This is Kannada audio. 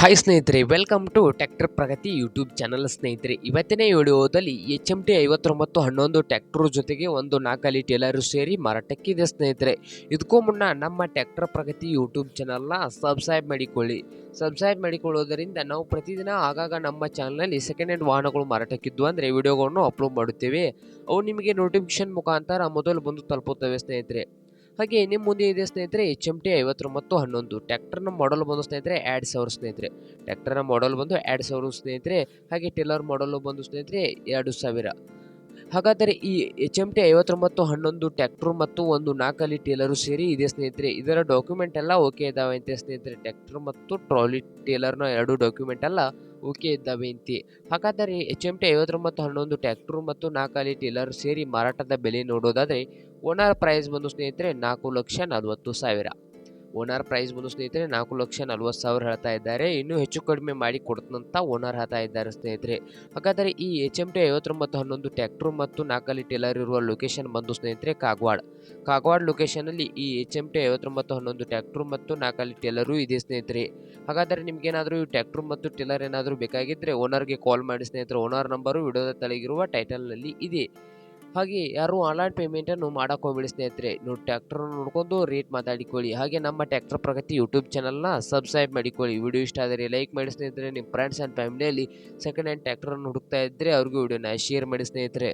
ಹಾಯ್ ಸ್ನೇಹಿತರೆ welcome to tractor Pragati YouTube channel ಸ್ನೇಹಿತರೆ. ಇವತ್ತಿನ ವಿಡಿಯೋದಲ್ಲಿ ಎಚ್ ಎಂ ಟಿ ಐವತ್ತೊಂಬತ್ತು ಹನ್ನೊಂದು ಟ್ಯಾಕ್ಟರ್ ಜೊತೆಗೆ ಒಂದು ನಾಲ್ಕಲಿ ಟೇಲರು ಸೇರಿ ಮಾರಾಟಕ್ಕಿದೆ ಸ್ನೇಹಿತರೆ. ಇದಕ್ಕೂ ಮುನ್ನ ನಮ್ಮ ಟ್ಯಾಕ್ಟರ್ ಪ್ರಗತಿ ಯೂಟ್ಯೂಬ್ ಚಾನಲ್ನ ಸಬ್ಸ್ಕ್ರೈಬ್ ಮಾಡಿಕೊಳ್ಳಿ. ಸಬ್ಸ್ಕ್ರೈಬ್ ಮಾಡಿಕೊಳ್ಳೋದರಿಂದ ನಾವು ಪ್ರತಿದಿನ ಆಗಾಗ ನಮ್ಮ ಚಾನಲ್ನಲ್ಲಿ ಸೆಕೆಂಡ್ ಹ್ಯಾಂಡ್ ವಾಹನಗಳು ಮಾರಾಟಕ್ಕಿದ್ದು ಅಂದರೆ ವಿಡಿಯೋಗಳನ್ನು ಅಪ್ಲೋಡ್ ಮಾಡುತ್ತೇವೆ. ಅವು ನಿಮಗೆ ನೋಟಿಫಿಕೇಶನ್ ಮುಖಾಂತರ ಮೊದಲು ಬಂದು ತಲುಪುತ್ತವೆ ಸ್ನೇಹಿತರೆ. ಹಾಗೆ ನಿಮ್ಮ ಮುಂದೆ ಇದೆ ಸ್ನೇಹಿತರೆ ಎಚ್ ಎಂ ಟಿ ಐವತ್ತೊಂಬತ್ತು ಹನ್ನೊಂದು. ಟ್ಯಾಕ್ಟರ್ನ ಮಾಡಲ್ ಬಂದು ಸ್ನೇಹಿತರೆ, ಎರಡು ಸಾವಿರ ಸ್ನೇಹಿತರೆ. ಟ್ಯಾಕ್ಟರ್ನ ಮಾಡಲ್ ಬಂದು ಎರಡು ಸಾವಿರ ಸ್ನೇಹಿತರೆ, ಹಾಗೆ ಟೇಲರ್ ಮಾಡಲು ಬಂದು ಸ್ನೇಹಿತರೆ, ಎರಡು ಸಾವಿರ. ಹಾಗಾದರೆ ಈ ಎಚ್ ಎಂ ಟಿ ಐವತ್ತೊಂಬತ್ತು ಹನ್ನೊಂದು, ಟ್ಯಾಕ್ಟ್ರು ಮತ್ತು ಒಂದು ನಾಲ್ಕಲ್ಲಿ ಟೇಲರು ಸೇರಿ ಇದೆ ಸ್ನೇಹಿತರೆ, ಇದರ ಡಾಕ್ಯುಮೆಂಟ್ ಎಲ್ಲ ಓಕೆ ಇದ್ದಾವೆ ಅಂತೆ ಸ್ನೇಹಿತರೆ. ಟ್ಯಾಕ್ಟ್ರು ಮತ್ತು ಟ್ರಾಲಿ ಟೇಲರ್ನ ಎರಡು ಡಾಕ್ಯುಮೆಂಟ್ ಎಲ್ಲ ಓಕೆ ಇದ್ದಾವೆ ಅಂತ. ಹಾಗಾದರೆ ಎಚ್ ಎಂ ಟಿ ಐವತ್ತೊಂಬತ್ತು ಹನ್ನೊಂದು, ಟ್ಯಾಕ್ಟ್ರು ಮತ್ತು ನಾಲ್ಕಲ್ಲಿ ಟೇಲರ್ ಸೇರಿ ಮಾರಾಟದ ಬೆಲೆ ನೋಡೋದಾದರೆ, ಓನರ್ ಪ್ರೈಸ್ ಬಂದು ಸ್ನೇಹಿತರೆ ನಾಲ್ಕು ಲಕ್ಷ ನಲವತ್ತು ಸಾವಿರ. ಓನರ್ ಪ್ರೈಸ್ ಬಂದು ಸ್ನೇಹಿತರೆ, ನಾಲ್ಕು ಲಕ್ಷ ನಲ್ವತ್ತು ಸಾವಿರ ಹೇಳ್ತಾ ಇದ್ದಾರೆ. ಇನ್ನೂ ಹೆಚ್ಚು ಕಡಿಮೆ ಮಾಡಿ ಕೊಡ್ತಂತ ಓನರ್ ಹೇಳ್ತಾ ಇದ್ದಾರೆ ಸ್ನೇಹಿತರೆ. ಹಾಗಾದರೆ ಈ ಎಚ್ ಎಂ ಟಿ ಐವತ್ತೊಂಬತ್ತು ಹನ್ನೊಂದು ಟ್ಯಾಕ್ಟ್ರು ಮತ್ತು ನಾಲ್ಕಲ್ಲಿ ಟೇಲರ್ ಇರುವ ಲೊಕೇಶನ್ ಬಂದು ಸ್ನೇಹಿತರೆ ಕಾಗವಾಡ ಕಾಗವಾಡ ಲೊಕೇಶನಲ್ಲಿ ಈ ಎಚ್ ಎಂ ಟಿ ಐವತ್ತೊಂಬತ್ತು ಹನ್ನೊಂದು ಟ್ಯಾಕ್ಟ್ರು ಮತ್ತು ನಾಲ್ಕಲ್ಲಿ ಟೇಲರು ಇದೆ ಸ್ನೇಹಿತರೆ. ಹಾಗಾದರೆ ನಿಮಗೇನಾದರೂ ಈ ಟ್ಯಾಕ್ಟ್ರು ಮತ್ತು ಟೇಲರ್ ಏನಾದರೂ ಬೇಕಾಗಿದ್ದರೆ ಓನರ್ಗೆ ಕಾಲ್ ಮಾಡಿ ಸ್ನೇಹಿತರೆ. ಓನರ್ ನಂಬರು ವಿಡಿಯೋದ ತಳಗಿರುವ ಟೈಟಲ್ನಲ್ಲಿ ಇದೆ. ಹಾಗೆ ಯಾರು ಆನ್ಲೈನ್ ಪೇಮೆಂಟನ್ನು ಮಾಡಕ್ ಹೋಗ್ಬೇಡಿ ಸ್ನೇಹಿತರೆ. ನೀವು ಟ್ರ್ಯಾಕ್ಟರ್ ನೋಡ್ಕೊಂಡು ರೇಟ್ ಮಾತಾಡಿಕೊಳ್ಳಿ. ಹಾಗೆ ನಮ್ಮ ಟ್ರ್ಯಾಕ್ಟರ್ ಪ್ರಗತಿ ಯೂಟ್ಯೂಬ್ ಚಾನಲ್ನ ಸಬ್ಸ್ಕ್ರೈಬ್ ಮಾಡಿಕೊಳ್ಳಿ. ವಿಡಿಯೋ ಇಷ್ಟ ಆದರೆ ಲೈಕ್ ಮಾಡಿ ಸ್ನೇಹಿತರೆ. ನಿಮ್ಮ ಫ್ರೆಂಡ್ಸ್ ಆ್ಯಂಡ್ ಫ್ಯಾಮಿಲಿಯಲ್ಲಿ ಸೆಕೆಂಡ್ ಹ್ಯಾಂಡ್ ಟ್ರ್ಯಾಕ್ಟರನ್ನು ಹುಡುಕ್ತಾ ಇದ್ದರೆ ಅವ್ರಿಗೂ ವಿಡಿಯೋನ ಶೇರ್ ಮಾಡಿ ಸ್ನೇಹಿತರೆ.